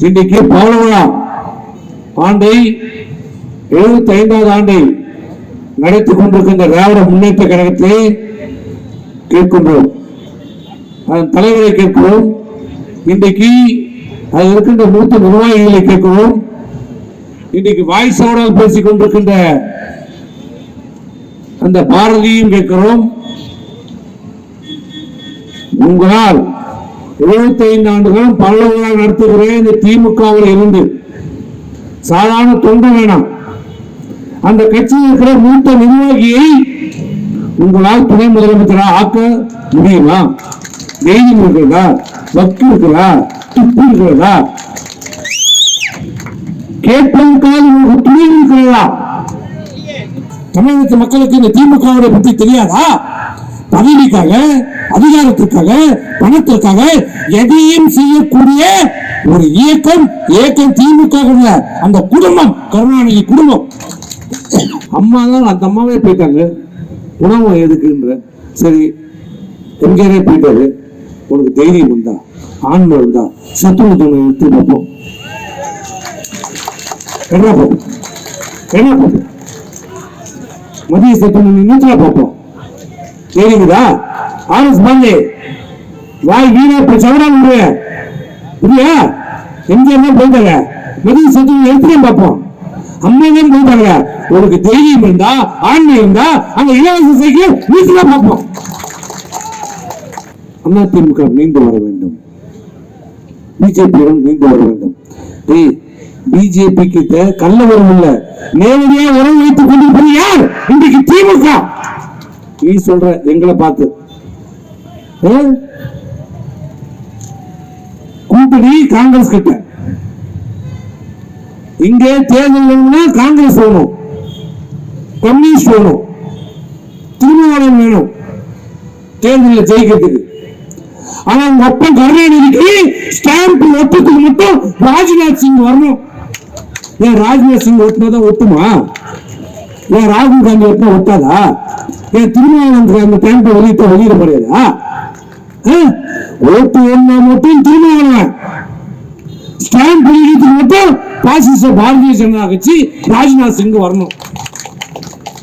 இன்னைக்கு பவளவிழா ஆண்டை எழுபத்தி ஐந்தாவது ஆண்டை நடத்தி கொண்டிருக்கின்ற திராவிட முன்னேற்ற கழகத்தை கேட்கின்றோம். அதன் தலைவரை கேட்கிறோம். இன்றைக்கு அதில் இருக்கின்ற மூத்த நிர்வாகிகளை கேட்கிறோம். இன்றைக்கு வாய்ஸோடால் பேசிக் கொண்டிருக்கின்ற அந்த பாரதியும் கேட்கிறோம். உங்களால் 75 ஆண்டுகளும் பல்லவர்களாக நடத்துகிற இந்த திமுகவில் இருந்து. சாதாரண தொண்டு வேணாம். அந்த கட்சியில் இருக்கிற மூத்த நிர்வாகியை உங்களால் துணை முதலமைச்சராக ஆக்க முடியுமா? தைரியம் இருக்கிறதா? வக்கு இருக்கிறதா? துப்பு இருக்கிறதா? கேட்பதற்காக உங்களுக்கு துணை இருக்கிறதா? தமிழகத்து மக்களுக்கு இந்த திமுகவை பற்றி தெரியாதா? பதவிக்காக அதிகாரத்திற்காக பணத்திற்காக எதையும் செய்யக்கூடிய ஒரு இயக்கம் இயக்கம் திமுக அந்த குடும்பம் கருணாநிதி குடும்பம். அம்மா தான் அந்த அம்மாவே போயிட்டாங்க. உணவு எதுக்குன்ற. சரி எம்ஜிஆரே போயிட்டாரு. உனக்கு தைரியம் இருந்தா ஆண்மை இருந்தா சத்துணவு துணை எடுத்து பார்ப்போம் என்ன பார்ப்போம்? என்ன பார்ப்போம்? மதிய சட்டம் நின்றுல பார்ப்போம். தெரியுதா ஆனஸ் பாண்டே வாய் வீணா இப்ப சவரா விடுற இல்லையா எம்ஜிஆர் தான் போயிட்டாங்க. மத்திய சட்டம் எடுத்துக்கே பார்ப்போம்? அம்மா போயிட்டாங்க. உனக்கு தைரியம் இருந்தா ஆண்மை இருந்தா அந்த இலவச சைக்கிள் வீட்டுல பார்ப்போம். அதிமுக மீண்டு வர வேண்டும். பிஜேபியுடன் மீண்டு வர வேண்டும். டேய் பிஜேபி கிட்ட கள்ள உறவு இல்ல. நேரடியா உறவு வைத்துக் கொண்டிருப்பது யார்? இன்றைக்கு திமுக. நீ சொல்ற எங்களை பார்த்து. கூட்டணி காங்கிரஸ் கிட்ட. இங்கே தேர்தல் வேணும்னா காங்கிரஸ் வேணும். கம்யூனிஸ்ட் வேணும். திருமாவளவன் வேணும். தேர்தலில் ஜெயிக்கிறதுக்கு. ஆனா உங்க அப்பன் கருணாநிதிக்கு ஸ்டாம்ப் ஒட்டத்துக்கு மட்டும் ராஜ்நாத் சிங் வரணும். ஏன் ராஜ்நாத் சிங் ஒட்டினாதான் ஒட்டுமா? ஏன் ராகுல் காந்தி எப்போ ஒட்டாதா ஏன் திருமாவளவன் அந்த ஸ்டாம்பை வெளியிட்ட வெளியிட முடியாதா ஓட்டு ஒண்ணா மட்டும் திருமாவளவன். ஸ்டாம்ப் வெளியிடத்துக்கு மட்டும் பாசிச பாரதிய ஜனதா கட்சி ராஜ்நாத் சிங் வரணும்.